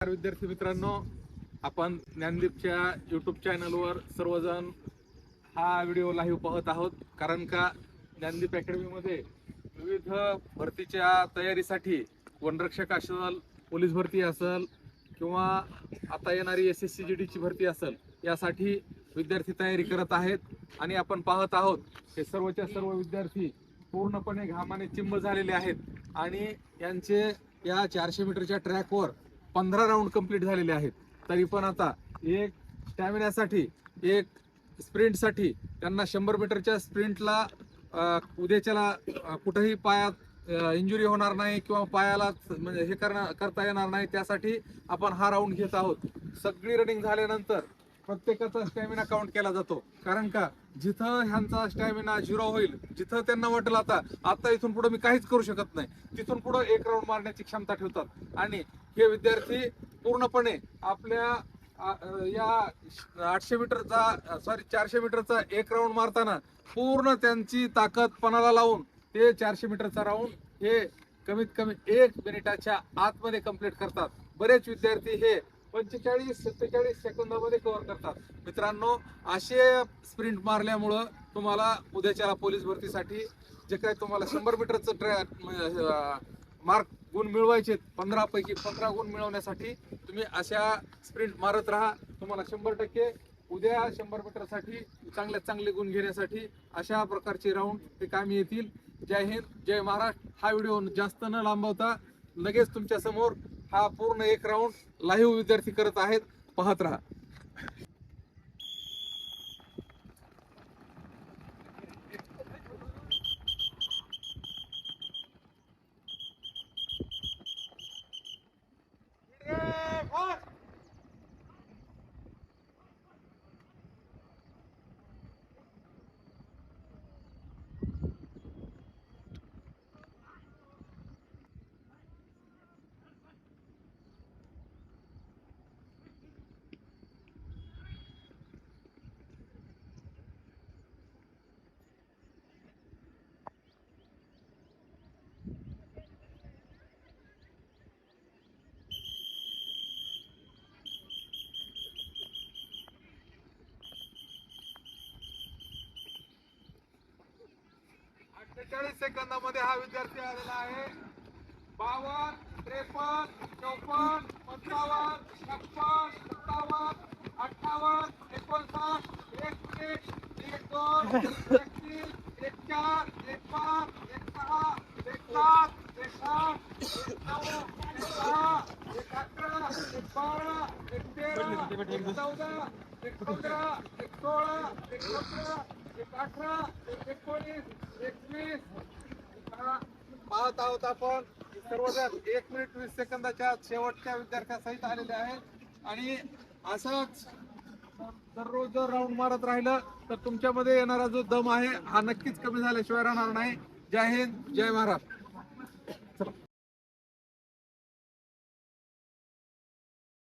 नमस्कार विद्यार्थी मित्रांनो. आपण ज्ञानदीपच्या यूट्यूब चॅनलवर सर्वजण हा व्हिडिओ लाईव्ह पाहत आहोत. कारण का ज्ञानदीप अकॅडमीमध्ये विविध भरतीच्या तयारीसाठी वनरक्षक असेल पोलीस भरती असेल किंवा आता येणारी एस एस सी जी डीची भरती असेल यासाठी विद्यार्थी तयारी करत आहेत. आणि आपण पाहत आहोत हे सर्वच्या सर्व विद्यार्थी पूर्णपणे घामाने चिंब झालेले आहेत. आणि यांचे या चारशे मीटरच्या ट्रॅकवर पंधरा राऊंड कंप्लीट झालेले आहेत. तरी पण आता एक स्टॅमिनासाठी एक स्प्रिंटसाठी त्यांना शंभर मीटरच्या स्प्रिंटला उद्याच्याला कुठंही पायात इंजुरी होणार नाही किंवा पायाला म्हणजे हे करणार करता येणार नाही त्यासाठी आपण हा राऊंड घेत आहोत. सगळी रनिंग झाल्यानंतर प्रत्येकाचा स्टॅमिना काउंट केला जातो. कारण का? जिथं ह्यांचा स्टॅमिना झिरो होईल जिथं त्यांना वाटेल आता आता इथून पुढे मी काहीच करू शकत नाही. तिथून पुढे एक राऊंड मारण्याची क्षमता ठेवतात. आणि हे विद्यार्थी पूर्णपणे आपल्या या आठशे मीटरचा सॉरी चारशे मीटरचा एक राऊंड मारताना पूर्ण त्यांची ताकद पणाला लावून ते चारशे मीटरचा राऊंड हे कमीत कमी एक मिनिटाच्या आतमध्ये कंप्लीट करतात. बरेच विद्यार्थी हे पंचेचाळीस सत्तेचाळीस सेकंदामध्ये कव्हर करतात. मित्रांनो असे स्प्रिंट मारल्यामुळं तुम्हाला उद्याच्या पोलीस भरतीसाठी जे काय तुम्हाला शंभर मीटरचं ट्रॅ मार्क गुण मिळवायचे पंधरा पैकी पंधरा गुण मिळवण्यासाठी तुम्ही अशा स्प्रिंट मारत राहा. तुम्हाला शंभर टक्के उद्या शंभर मीटरसाठी चांगल्यात चांगले गुण घेण्यासाठी अशा प्रकारचे राऊंड ते कामी येतील. जय हिंद जय महाराष्ट्र. हा व्हिडिओ जास्त न लांबवता लगेच तुमच्यासमोर हा पूर्ण एक राऊंड लाईव्ह विद्यार्थी करत आहेत. पाहत राहा. अठ्ठेचाळीस सेकंदामध्ये हा विद्यार्थी आलेला आहे बावन्न त्रेपन्न चौपन्न पंचावन्न छप्पन सत्तावन्न अठ्ठावन्न एकोणसाठ एकतीस एक दोन एकतीस एक चार एक पाच एक सहा एक सात एक आठ एक नऊ एक दहा एक अकरा एक बारा एक तेरा एक चौदा एक पंधरा एक सोळा एक सतरा एक अठरा एक एकोणीस एकवीस पाहत आहोत आपण सर्वजण एक मिनिट वीस सेकंदाच्या शेवटच्या विद्यार्थ्यासहित आलेले आहेत. आणि असंच दररोज जर राऊंड मारत राहिलं तर तुमच्यामध्ये येणारा जो दम आहे हा नक्कीच कमी झाल्याशिवाय राहणार नाही. जय हिंद जय महाराष्ट्र.